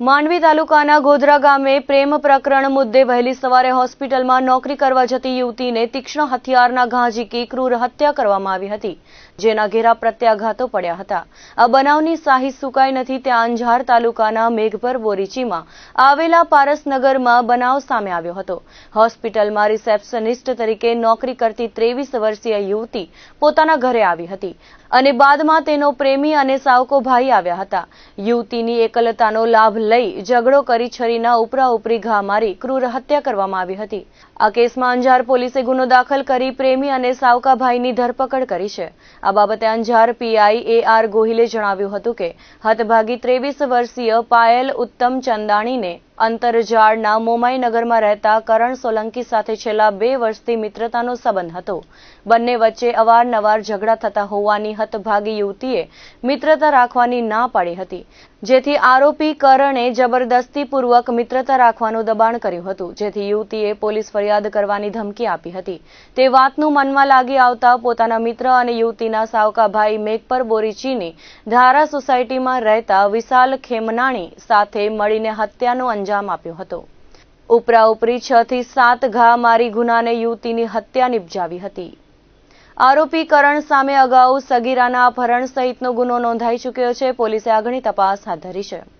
માંડવી તાલુકાના ગોધરા ગામે પ્રેમ પ્રકરણ મુદ્દે વહેલી સવારે હોસ્પિટલમાં નોકરી કરવા જતી યુવતીને તીક્ષ્ણ હથિયારના ઘા ઝીકી ક્રૂર હત્યા કરવામાં આવી હતી. જેના ઘેરા પ્રત્યાઘાતો પડ્યા હતા. આ બનાવની સાહી સુકાઈ નથી ત્યાં અંજાર તાલુકાના મેઘપર બોરીચીમાં આવેલા પારસનગરમાં બનાવ સામે આવ્યો હતો. હોસ્પિટલમાં રિસેપ્શનિસ્ટ તરીકે નોકરી કરતી ત્રેવીસ વર્ષીય યુવતી પોતાના ઘરે આવી હતી અને બાદમાં તેનો પ્રેમી અને સાવકો ભાઈ આવ્યા હતા. યુવતીની એકલતાનો લાભ લઈ ઝઘડો કરી છરીના ઉપરા ઉપરી ઘા મારી ક્રૂર હત્યા કરવામાં આવી હતી. આ કેસમાં અંજાર પોલીસે ગુનો દાખલ કરી પ્રેમી અને સાવકા ભાઈની ધરપકડ કરી છે. આ બાબતે અંજાર પીઆઈ એ આર ગોહિલે જણાવ્યું હતું કે હતભાગી ત્રેવીસ વર્ષીય પાયલ ઉત્તમ ચંદાણીને અંતરજાળના મોમાઈનગરમાં રહેતા કરણ સોલંકી સાથે છેલ્લા બે વર્ષથી મિત્રતાનો સંબંધ હતો. બંને વચ્ચે અવારનવાર ઝઘડા થતા હોવાની હતભાગી યુવતીએ મિત્રતા રાખવાની ના પાડી હતી, જેથી આરોપી કરણે જબરદસ્તીપૂર્વક મિત્રતા રાખવાનું દબાણ કર્યું હતું, જેથી યુવતીએ પોલીસ ફરિયાદ કરવાની ધમકી આપી હતી. તે વાતનું મનમાં લાગી આવતા પોતાના મિત્ર અને યુવતીના સાવકા ભાઈ મેઘપર બોરીચીની ધારા સોસાયટીમાં રહેતા વિશાલ ખેમનાણી સાથે મળીને હત્યાનો અંજામ આપ્યો હતો. ઉપરા ઉપરી છ થી સાત ઘા મારી ગુનાને યુવતીની હત્યા નિપજાવી હતી. આરોપી કરણ સામે અગાઉ સગીરાના અપહરણ સહિતનો ગુનો નોંધાઈ ચૂક્યો છે. પોલીસે આગળની તપાસ હાથ ધરી છે.